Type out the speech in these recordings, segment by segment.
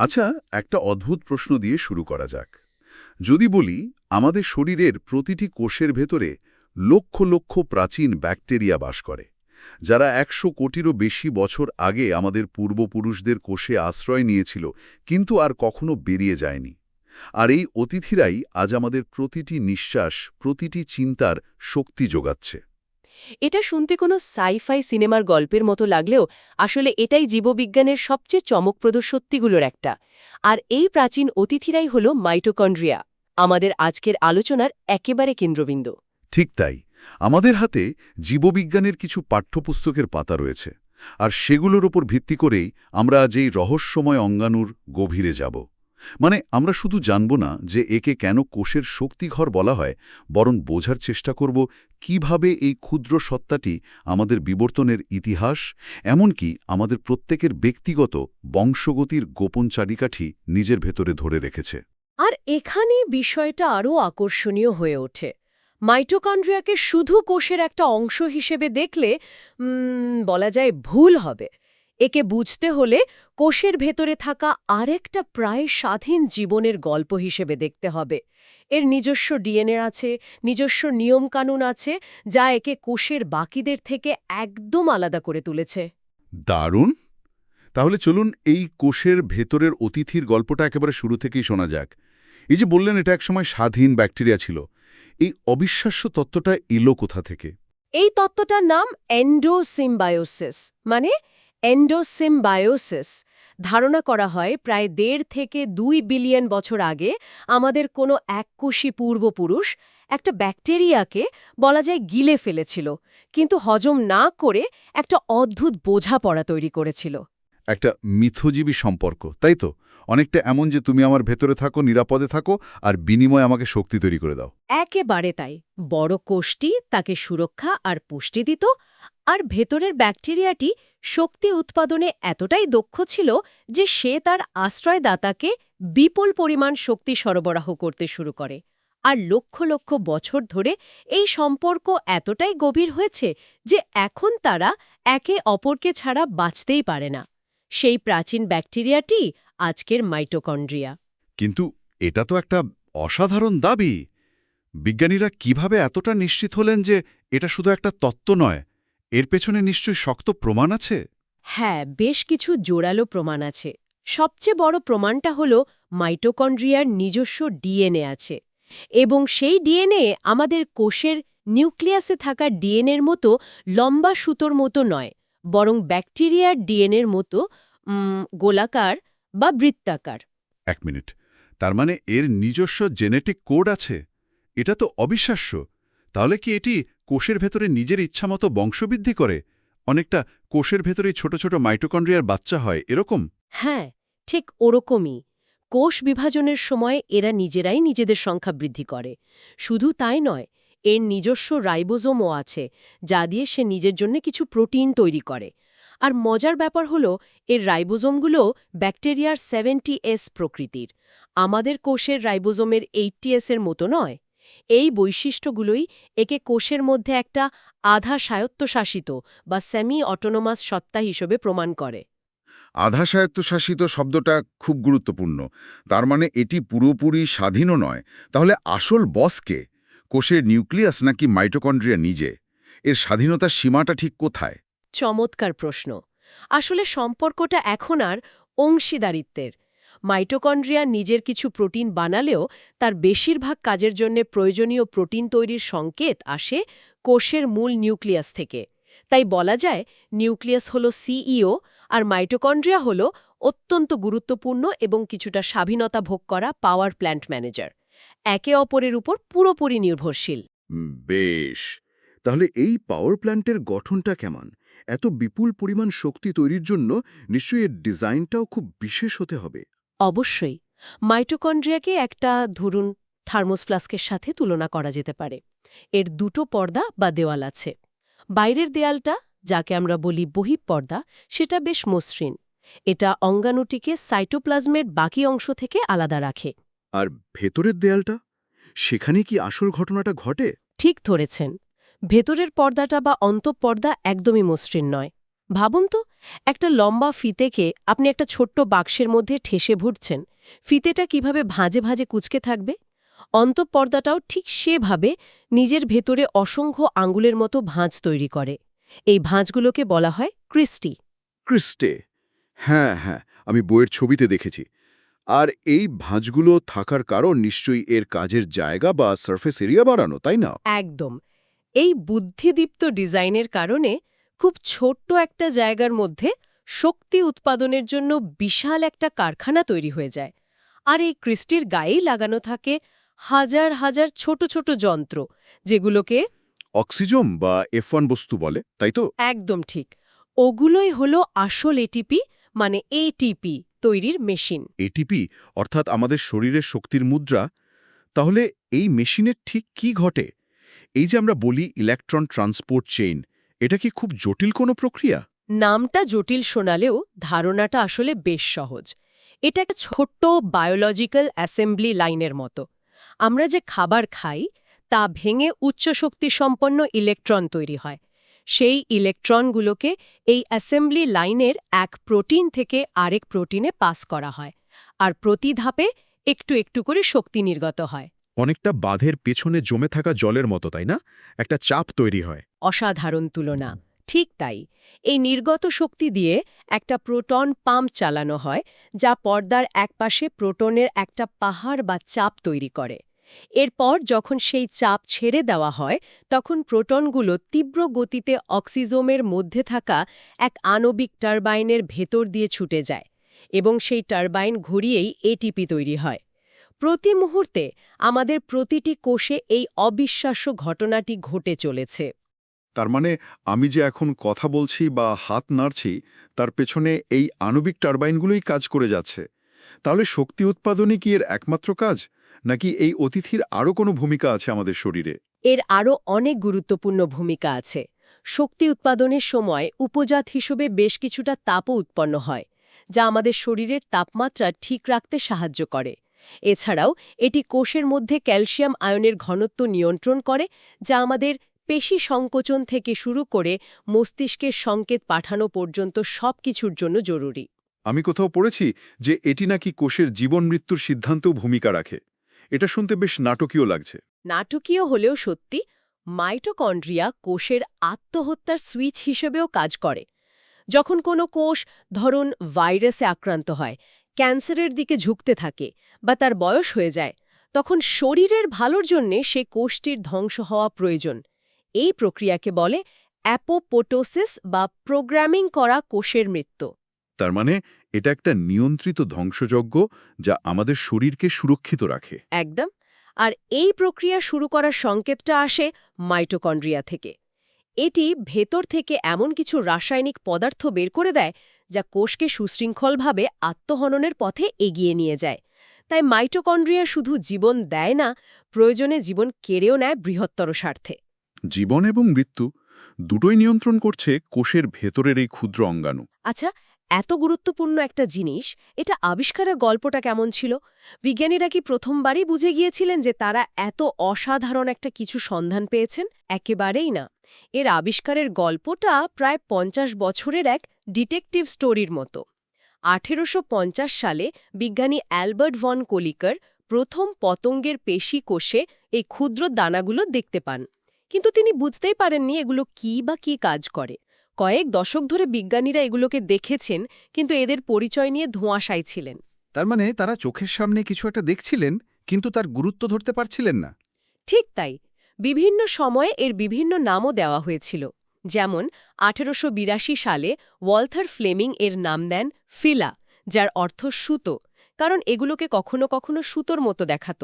আচ্ছা একটা অদ্ভুত প্রশ্ন দিয়ে শুরু করা যাক। যদি বলি, আমাদের শরীরের প্রতিটি কোষের ভেতরে লক্ষ লক্ষ প্রাচীন ব্যাকটেরিয়া বাস করে, যারা একশো কোটিরও বেশি বছর আগে আমাদের পূর্বপুরুষদের কোষে আশ্রয় নিয়েছিল, কিন্তু আর কখনো বেরিয়ে যায়নি। আর এই অতিথিরাই আজ আমাদের প্রতিটি নিঃশ্বাস, প্রতিটি চিন্তার শক্তি যোগাচ্ছে। এটা শুনতে কোনো সাইফাই সিনেমার গল্পের মতো লাগলেও আসলে এটাই জীববিজ্ঞানের সবচেয়ে চমকপ্রদ সত্যিগুলোর একটা। আর এই প্রাচীন অতিথিরাই হল মাইটোকন্ড্রিয়া, আমাদের আজকের আলোচনার একেবারে কেন্দ্রবিন্দু। ঠিক তাই, আমাদের হাতে জীববিজ্ঞানের কিছু পাঠ্যপুস্তকের পাতা রয়েছে, আর সেগুলোর ওপর ভিত্তি করেই আমরা আজ এই রহস্যময় অঙ্গাণুর গভীরে যাব। মানে আমরা শুধু জানব না যে একে কেন কোষের শক্তিঘর বলা হয়, বরং বোঝার চেষ্টা করব কীভাবে এই ক্ষুদ্র সত্তাটি আমাদের বিবর্তনের ইতিহাস, এমনকি আমাদের প্রত্যেকের ব্যক্তিগত বংশগতির গোপন চারিকাঠি নিজের ভেতরে ধরে রেখেছে। আর এখানে বিষয়টা আরও আকর্ষণীয় হয়ে ওঠে। মাইটোকন্ড্রিয়াকে শুধু কোষের একটা অংশ হিসেবে দেখলে বলা যায় ভুল হবে। একে বুঝতে হলে কোষের ভেতরে থাকা আরেকটা প্রায় স্বাধীন জীবনের গল্প হিসেবে দেখতে হবে। এর নিজস্ব ডিএনএ আছে নিজস্ব নিয়মকানুন আছে যা একে কোষের বাকিদের থেকে একদম আলাদা করে তুলেছে। দারুণ! তাহলে চলুন এই কোষের ভেতরের অতিথির গল্পটা একেবারে শুরু থেকেই শোনা যাক। এই যে বললেন এটা একসময় স্বাধীন ব্যাকটেরিয়া ছিল। এই অবিশ্বাস্য তত্ত্বটা এলো কোথা থেকে? এই তত্ত্বটার নাম এন্ডোসিম্বায়োসিস মানে এন্ডোসিম্বায়োসিস ধারণা করা হয় প্রায় দেড় থেকে দুই বিলিয়ন বছর আগে আমাদের কোনো এককোষী পূর্বপুরুষ একটা ব্যাকটেরিয়াকে বলা যায় গিলে ফেলেছিল, কিন্তু হজম না করে একটা অদ্ভুত বোঝাপড়া তৈরি করেছিল। একটা মিথজীবী সম্পর্ক, তাই তো? অনেকটা এমন যে তুমি আমার ভেতরে থাকো, নিরাপদে থাকো, আর বিনিময়ে আমাকে শক্তি তৈরি করে দাও। একেবারে তাই। বড় কোষটি তাকে সুরক্ষা আর পুষ্টি দিত, আর ভেতরের ব্যাকটেরিয়াটি শক্তি উৎপাদনে এতটাই দক্ষ ছিল যে সে তার আশ্রয়দাতাকে বিপুল পরিমাণ শক্তি সরবরাহ করতে শুরু করে। আর লক্ষ লক্ষ বছর ধরে এই সম্পর্ক এতটাই গভীর হয়েছে যে এখন তারা একে অপরকে ছাড়া বাঁচতেই পারে না। সেই প্রাচীন ব্যাকটেরিয়াটি আজকের মাইটোকন্ড্রিয়া। কিন্তু এটা তো একটা অসাধারণ দাবি। বিজ্ঞানীরা কীভাবে এতটা নিশ্চিত হলেন যে এটা শুধু একটা তত্ত্ব নয় এর পেছনে নিশ্চয়ই শক্ত প্রমাণ আছে? হ্যাঁ বেশ কিছু জোরালো প্রমাণ আছে। সবচেয়ে বড় প্রমাণটা হল মাইটোকন্ড্রিয়ার নিজস্ব ডিএনএ আছে এবং সেই ডিএনএ আমাদের কোষের নিউক্লিয়াসে থাকা ডিএনএর মতো লম্বা সুতোর মতো নয় বরং ব্যাকটেরিয়ার ডিএনএর মতো গোলাকার বা বৃত্তাকার। এক মিনিট। তার মানে এর নিজস্ব জেনেটিক কোড আছে? এটা তো অবিশ্বাস্য। তাহলে কি এটি কোষের ভেতরে নিজের ইচ্ছামতো বংশবৃদ্ধি করে? অনেকটা কোষের ভেতরেই ছোট ছোট মাইটোকন্ড্রিয়ার বাচ্চা হয় এরকম? হ্যাঁ ঠিক ওরকমই। কোষ বিভাজনের সময় এরা নিজেরাই নিজেদের সংখ্যা বৃদ্ধি করে। শুধু তাই নয় এর নিজস্ব রাইবোজোমও আছে, যা দিয়ে সে নিজের জন্য কিছু প্রোটিন তৈরি করে। আর মজার ব্যাপার হলো, এর রাইবোজোমগুলো ব্যাকটেরিয়ার সেভেন্টি এস প্রকৃতির। আমাদের কোষের রাইবোজোমের এইটটি এস এর মতো নয়। এই বৈশিষ্ট্যগুলোই একে কোষের মধ্যে একটা আধা স্বায়ত্তশাসিত বা সেমি অটোনোমাস সত্তা হিসেবে প্রমাণ করে। আধা স্বায়ত্তশাসিত শব্দটা খুব গুরুত্বপূর্ণ। তার মানে এটি পুরোপুরি স্বাধীনও নয়। তাহলে আসল বসকে? কোষের নিউক্লিয়াস নাকি মাইটোকন্ড্রিয়া নিজে? এর স্বাধীনতার সীমাটা ঠিক কোথায়? চমৎকার প্রশ্ন। আসলে সম্পর্কটা এখন আর অংশীদারিত্বের। মাইটোকন্ড্রিয়া নিজের কিছু প্রোটিন বানালেও তার বেশিরভাগ কাজের জন্য প্রয়োজনীয় প্রোটিন তৈরির সংকেত আসে কোষের মূল নিউক্লিয়াস থেকে। তাই বলা যায়, নিউক্লিয়াস হল সিইও আর মাইটোকন্ড্রিয়া হল অত্যন্ত গুরুত্বপূর্ণ এবং কিছুটা স্বাধীনতা ভোগ করা পাওয়ার প্ল্যান্ট ম্যানেজার। একে অপরের উপর পুরোপুরি নির্ভরশীল। বেশ। তাহলে এই পাওয়ার প্ল্যান্টের গঠনটা কেমন? এত বিপুল পরিমাণ শক্তি তৈরির জন্য নিশ্চয়ই এর ডিজাইনটাও খুব বিশেষ হতে হবে। অবশ্যই। মাইটোকন্ড্রিয়াকে একটা ধরুন থার্মোস ফ্লাস্কের সাথে তুলনা করা যেতে পারে। এর দুটো পর্দা বা দেওয়াল আছে। বাইরের দেয়ালটা যাকে আমরা বলি বহিঃপর্দা সেটা বেশ মসৃণ। এটা অঙ্গাণুটিকে সাইটোপ্লাজমের বাকি অংশ থেকে আলাদা রাখে। আর ভেতরের দেয়ালটা? সেখানে কি আসল ঘটনাটা ঘটে? ঠিক ধরেছেন। ভেতরের পর্দাটা বা অন্তঃপর্দা একদমই মসৃণ নয়। ভাবুন তো একটা লম্বা ফিতেকে আপনি একটা ছোট্ট বাক্সের মধ্যে ঠেসে ভুটছেন ফিতেটা কীভাবে ভাঁজে ভাঁজে কুচকে থাকবে? অন্তঃপর্দাটাও ঠিক সেভাবে নিজের ভেতরে অসংখ্য আঙ্গুলের মতো ভাঁজ তৈরি করে। এই ভাঁজগুলোকে বলা হয় ক্রিস্টি। ক্রিস্টে। হ্যাঁ হ্যাঁ আমি বইয়ের ছবিতে দেখেছি। আর এই ভাঁজগুলো থাকার কারণ নিশ্চয়ই এর কাজের জায়গা বা সারফেস এরিয়া বাড়ানো তাই না? একদম। এই বুদ্ধিদীপ্ত ডিজাইনের কারণে খুব ছোট্ট একটা জায়গার মধ্যে শক্তি উৎপাদনের জন্য বিশাল একটা কারখানা তৈরি হয়ে যায়। আর এই ক্রিস্টির গায়েই লাগানো থাকে হাজার হাজার ছোট ছোট যন্ত্র যেগুলোকে অক্সিজম বা এফওয়ান বস্তু বলে তাই তো? একদম ঠিক। ওগুলোই হলো আসল এটিপি মানে এটিপি তৈরির মেশিন। এটিপি অর্থাৎ আমাদের শরীরের শক্তির মুদ্রা তাহলে এই মেশিনের ঠিক কি ঘটে? এই যে আমরা বলি ইলেকট্রন ট্রান্সপোর্ট চেইন এটা কি খুব জটিল কোনো প্রক্রিয়া? নামটা জটিল শোনালেও ধারণাটা আসলে বেশ সহজ। এটা একটা ছোট্ট বায়োলজিক্যাল অ্যাসেম্বলি লাইনের মতো। আমরা যে খাবার খাই তা ভেঙে উচ্চ শক্তি সম্পন্ন ইলেকট্রন তৈরি হয়। সেই ইলেকট্রনগুলোকে এই অ্যাসেম্বলি লাইনের এক প্রোটিন থেকে আরেক প্রোটিনে পাস করা হয় আর প্রতি ধাপে একটু একটু করে শক্তি নির্গত হয়। অনেকটা বাঁধের পেছনে জমে থাকা জলের মতো তাই না? একটা চাপ তৈরি হয়। অসাধারণ তুলনা। ঠিক তাই। এই নির্গত শক্তি দিয়ে একটা প্রোটন পাম্প চালানো হয় যা পর্দার একপাশে প্রোটনের একটা পাহাড় বা চাপ তৈরি করে। এরপর যখন সেই চাপ ছেড়ে দেওয়া হয়, তখন প্রোটনগুলো তীব্র গতিতে অক্সিজোমের মধ্যে থাকা এক আণবিক টারবাইনের ভেতর দিয়ে ছুটে যায় এবং সেই টারবাইন ঘুরিয়েই এটিপি তৈরি হয়। প্রতি মুহূর্তে আমাদের প্রতিটি কোষে এই অবিশ্বাস্য ঘটনাটি ঘটে চলেছে। তার মানে আমি যে এখন কথা বলছি বা হাত নাড়ছি, তার পেছনে এই আণবিক টারবাইনগুলোই কাজ করে যাচ্ছে। তাহলে শক্তি উৎপাদনই কি এর একমাত্র কাজ? নাকি এই অতিথির আরও কোনো ভূমিকা আছে আমাদের শরীরে? এর আরও অনেক গুরুত্বপূর্ণ ভূমিকা আছে। শক্তি উৎপাদনের সময় উপজাত হিসেবে বেশ কিছুটা তাপও উৎপন্ন হয়, যা আমাদের শরীরের তাপমাত্রা ঠিক রাখতে সাহায্য করে। এছাড়াও এটি কোষের মধ্যে ক্যালসিয়াম আয়নের ঘনত্ব নিয়ন্ত্রণ করে, যা আমাদের পেশি সংকোচন থেকে শুরু করে মস্তিষ্কের সংকেত পাঠানো পর্যন্ত সবকিছুর জন্য জরুরি। আমি কোথাও পড়েছি যে এটি নাকি কোষের জীবন মৃত্যুর সিদ্ধান্তেও ভূমিকা রাখে। এটা শুনতে বেশ নাটকীয় লাগছে। নাটকীয় হলেও সত্যি, মাইটোকন্ড্রিয়া কোষের আত্মহত্যার সুইচ হিসেবেও কাজ করে। যখন কোনো কোষ, ধরুন, ভাইরাসে আক্রান্ত হয়, ক্যান্সারের দিকে ঝুঁকতে থাকে বা তার বয়স হয়ে যায়, তখন শরীরের ভালোর জন্যে সে কোষটির ধ্বংস হওয়া প্রয়োজন। এই প্রক্রিয়াকে বলে অ্যাপোপোটোসিস বা প্রোগ্রামিং করা কোষের মৃত্যু। তার মানে এটা একটা নিয়ন্ত্রিত ধ্বংসযজ্ঞ যা আমাদের শরীরকে সুরক্ষিত রাখে। একদম। আর এই প্রক্রিয়া শুরু করার সংকেতটা আসে মাইটোকন্ড্রিয়া থেকে। এটি ভেতর থেকে এমন কিছু রাসায়নিক পদার্থ বের করে দেয় যা কোষকে সুশৃঙ্খলভাবে আত্মহননের পথে এগিয়ে নিয়ে যায়। তাই মাইটোকন্ড্রিয়া শুধু জীবন দেয় না প্রয়োজনে জীবন কেড়েও নেয় বৃহত্তর স্বার্থে। জীবন এবং মৃত্যু দুটোই নিয়ন্ত্রণ করছে কোষের ভেতরের এই ক্ষুদ্র অঙ্গাণু। আচ্ছা এত গুরুত্বপূর্ণ একটা জিনিস, এটা আবিষ্কারের গল্পটা কেমন ছিল? বিজ্ঞানীরা কি প্রথমবারই বুঝে গিয়েছিলেন যে তারা এত অসাধারণ একটা কিছু সন্ধান পেয়েছেন? একেবারেই না। এর আবিষ্কারের গল্পটা প্রায় পঞ্চাশ বছরের এক ডিটেকটিভ স্টোরির মতো। আঠেরোশো পঞ্চাশ সালে বিজ্ঞানী অ্যালবার্ট ভন কোলিকার প্রথম পতঙ্গের পেশি কোষে এই ক্ষুদ্র দানাগুলো দেখতে পান। কিন্তু তিনি বুঝতেই পারেননি এগুলো কি বা কি কাজ করে। কয়েক দশক ধরে বিজ্ঞানীরা এগুলোকে দেখেছেন কিন্তু এদের পরিচয় নিয়ে ধোঁয়াশায় ছিলেন। তার মানে তারা চোখের সামনে কিছু একটা দেখছিলেন কিন্তু তার গুরুত্ব ধরতে পারছিলেন না। ঠিক তাই। বিভিন্ন সময়ে এর বিভিন্ন নামও দেওয়া হয়েছিল। যেমন আঠেরোশো বিরাশি সালে ওয়ালথার ফ্লেমিং এর নাম দেন ফিলা যার অর্থ সুতো কারণ এগুলোকে কখনো কখনো সুতোর মতো দেখাত।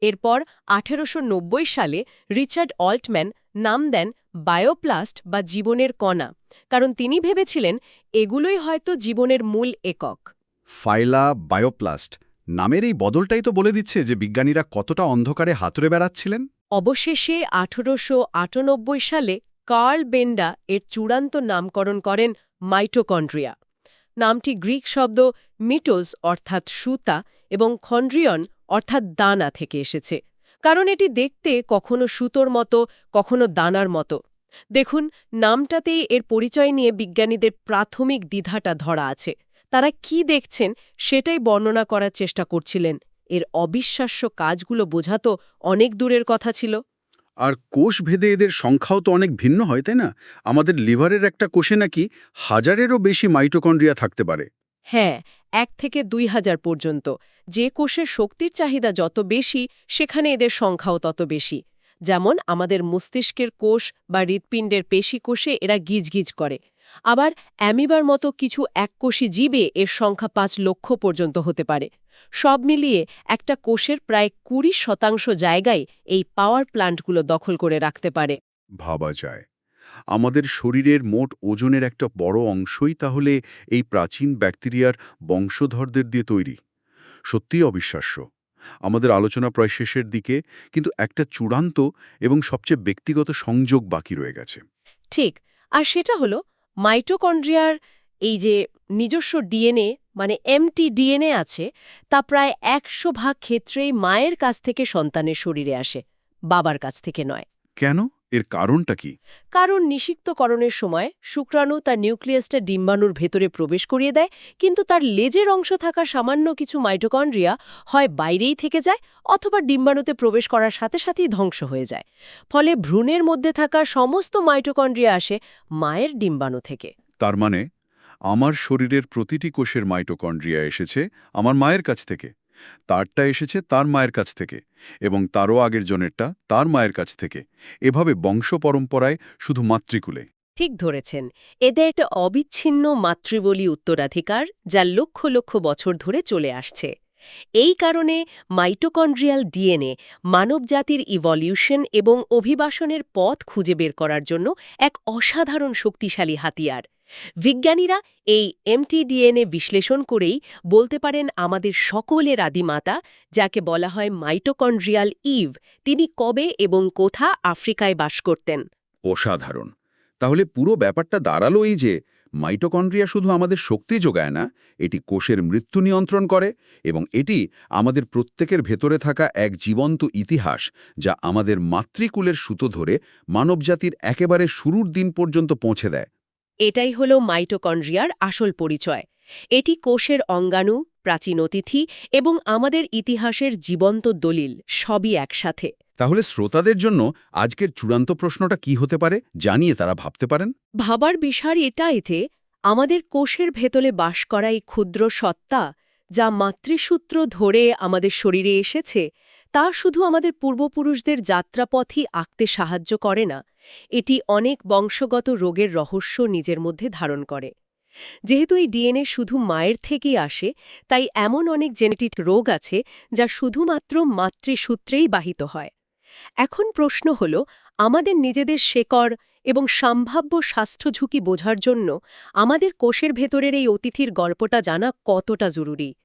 এরপর আঠেরোশো নব্বই সালে রিচার্ড অল্টম্যান নাম দেন বায়োপ্লাস্ট বা জীবনের কণা কারণ তিনি ভেবেছিলেন এগুলোই হয়তো জীবনের মূল একক। ফাইলা বায়োপ্লাস্ট নামের এই বদলটাই তো বলে দিচ্ছে যে বিজ্ঞানীরা কতটা অন্ধকারে হাতুড়ে বেড়াচ্ছিলেন। অবশেষে আঠেরোশো আটানব্বই সালে কার্ল বেন্ডা এর চূড়ান্ত নামকরণ করেন মাইটোকন্ড্রিয়া। নামটি গ্রিক শব্দ মিটোজ অর্থাৎ সুতা এবং খন্ড্রিয়ন অর্থাৎ দানা থেকে এসেছে। কারণ এটি দেখতে কখনো সুতোর মতো, কখনো দানার মতো। দেখুন, নামটাতেই এর পরিচয় নিয়ে বিজ্ঞানীদের প্রাথমিক দ্বিধাটা ধরা আছে। তারা কি দেখছেন সেটাই বর্ণনা করার চেষ্টা করছিলেন। এর অবিশ্বাস্য কাজগুলো বোঝা তো অনেক দূরের কথা ছিল। আর কোষ ভেদে এদের সংখ্যাও তো অনেক ভিন্ন হয়, তাই না? আমাদের লিভারের একটা কোষে নাকি হাজারেরও বেশি মাইটোকন্ড্রিয়া থাকতে পারে। হ্যাঁ এক থেকে দুই হাজার পর্যন্ত। যে কোষের শক্তির চাহিদা যত বেশি, সেখানে এদের সংখ্যাও তত বেশি। যেমন আমাদের মস্তিষ্কের কোষ বা হৃৎপিণ্ডের পেশি কোষে এরা গিজগিজ করে। আবার অ্যামিবার মতো কিছু এককোষী জীবে এর সংখ্যা পাঁচ লক্ষ পর্যন্ত হতে পারে। সব মিলিয়ে একটা কোষের প্রায় কুড়ি শতাংশ জায়গায় এই পাওয়ার প্ল্যান্টগুলো দখল করে রাখতে পারে। ভাবা যায়। আমাদের শরীরের মোট ওজনের একটা বড় অংশই তাহলে এই প্রাচীন ব্যাকটেরিয়ার বংশধরদের দিয়ে তৈরি। সত্যিই অবিশ্বাস্য। আমাদের আলোচনা প্রায় শেষের দিকে কিন্তু একটা চূড়ান্ত এবং সবচেয়ে ব্যক্তিগত সংযোগ বাকি রয়ে গেছে। ঠিক আর সেটা হলো মাইটোকন্ড্রিয়ার এই যে নিজস্ব ডিএনএ মানে এমটি ডিএনএ আছে তা প্রায় একশো ভাগ ক্ষেত্রেই মায়ের কাছ থেকে সন্তানের শরীরে আসে বাবার কাছ থেকে নয়। কেন? এর কারণটা কি? কারণ নিষিক্তকরণের সময় শুক্রাণু তার নিউক্লিয়াসটা ডিম্বাণুর ভেতরে প্রবেশ করিয়ে দেয় কিন্তু তার লেজের অংশ থাকা সামান্য কিছু মাইটোকন্ড্রিয়া হয় বাইরেই থেকে যায় অথবা ডিম্বাণুতে প্রবেশ করার সাথে সাথেই ধ্বংস হয়ে যায়। ফলে ভ্রূণের মধ্যে থাকা সমস্ত মাইটোকন্ড্রিয়া আসে মায়ের ডিম্বাণু থেকে। তার মানে আমার শরীরের প্রতিটি কোষের মাইটোকন্ড্রিয়া এসেছে আমার মায়ের কাছ থেকে। তারটা এসেছে তার মায়ের কাছ থেকে এবং তারও আগের জনেরটা তার মায়ের কাছ থেকে। এভাবে বংশ পরম্পরায় শুধু মাতৃকুলে। ঠিক ধরেছেন। এদের একটা অবিচ্ছিন্ন মাতৃবলী উত্তরাধিকার যা লক্ষ লক্ষ বছর ধরে চলে আসছে। এই কারণে মাইটোকন্ড্রিয়াল ডিএনএ মানবজাতির ইভলিউশন এবং অভিবাসনের পথ খুঁজে বের করার জন্য এক অসাধারণ শক্তিশালী হাতিয়ার। বিজ্ঞানীরা এই এমটিডিএনএ বিশ্লেষণ করেই বলতে পারেন আমাদের সকলের আদিমাতা, যাকে বলা হয় মাইটোকন্ড্রিয়াল ইভ, তিনি কবে এবং কোথা আফ্রিকায় বাস করতেন। অসাধারণ। তাহলে পুরো ব্যাপারটা দাঁড়াল এই যে, মাইটোকন্ড্রিয়া শুধু আমাদের শক্তি যোগায় না, এটি কোষের মৃত্যু নিয়ন্ত্রণ করে এবং এটি আমাদের প্রত্যেকের ভেতরে থাকা এক জীবন্ত ইতিহাস, যা আমাদের মাতৃকুলের সুতো ধরে মানবজাতির একেবারে শুরুর দিন পর্যন্ত পৌঁছে দেয়। এটাই হল মাইটোকন্ড্রিয়ার আসল পরিচয়। এটি কোষের অঙ্গাণু প্রাচীন অতিথি এবং আমাদের ইতিহাসের জীবন্ত দলিল সবই একসাথে। তাহলে শ্রোতাদের জন্য আজকের চূড়ান্ত প্রশ্নটা কি হতে পারে জানিয়ে তারা ভাবতে পারেন? ভাবার বিষয় এটা এতে আমাদের কোষের ভেতরে বাস করা এই ক্ষুদ্র সত্তা যা মাতৃসূত্র ধরে আমাদের শরীরে এসেছে তা শুধু আমাদের পূর্বপুরুষদের যাত্রাপথই আঁকতে সাহায্য করে না, এটি অনেক বংশগত রোগের রহস্য নিজের মধ্যে ধারণ করে। যেহেতু এই ডিএনএ শুধু মায়ের থেকেই আসে, তাই এমন অনেক জেনেটিক রোগ আছে যা শুধুমাত্র মাতৃসূত্রেই বাহিত হয়। এখন প্রশ্ন হল, আমাদের নিজেদের শেকড় এবং সম্ভাব্য স্বাস্থ্য ঝুঁকি বোঝার জন্য আমাদের কোষের ভেতরের এই অতিথির গল্পটা জানা কতটা জরুরি?